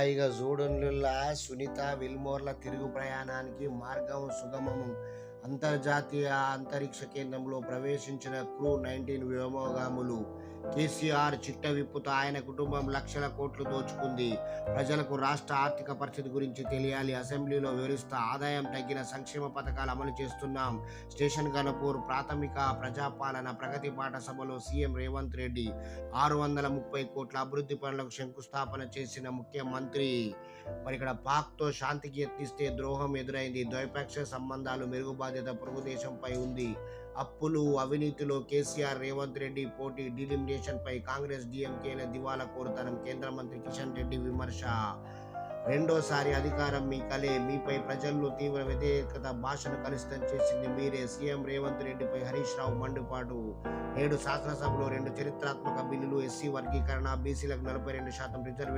హాయిగా జోడన్లుల్లా సునీత విల్మోర్ల తిరుగు ప్రయాణానికి మార్గం సుగమము. అంతర్జాతీయ అంతరిక్ష కేంద్రంలో ప్రవేశించిన క్రూ నైన్టీన్ వ్యోమగాములు కేసీఆర్ చిట్ట విప్పుతో ఆయన కుటుంబం లక్షల కోట్లు దోచుకుంది. ప్రజలకు రాష్ట్ర ఆర్థిక పరిస్థితి గురించి తెలియాలి. అసెంబ్లీలో వివరిస్తా ఆదాయం తగ్గిన సంక్షేమ పథకాలు అమలు చేస్తున్నాం. స్టేషన్ గణపూర్ ప్రాథమిక ప్రజాపాలన ప్రగతి పాఠసభలో సీఎం రేవంత్ రెడ్డి ఆరు వందల ముప్పై కోట్ల అభివృద్ధి పనులకు శంకుస్థాపన చేసిన ముఖ్యమంత్రి. మరి ఇక్కడ పాక్తో శాంతికి యత్నిస్తే ద్రోహం ఎదురైంది. ద్వైపాక్షిక సంబంధాలు మెరుగు బాధ్యత పొరుగు దేశంపై ఉంది. అప్పులు అవినీతిలో కేసీఆర్ రేవంత్ రెడ్డి పోటీ డిలిమినేషన్ పై కాంగ్రెస్ డిఎంకేల దివాలా కోరుతనం కేంద్ర మంత్రి కిషన్ రెడ్డి విమర్శ. రెండోసారి అధికారం మీ కలే మీపై ప్రజల్లో తీవ్ర వ్యతిరేకత భాషను కలుషితం చేసింది మీరే. సీఎం రేవంత్ రెడ్డిపై హరీష్ రావు మండిపాటు. నేడు శాసనసభలో రెండు చరిత్రాత్మక బిల్లులు ఎస్సీ వర్గీకరణ బీసీలకు నలభై రెండు శాతం రిజర్వేషన్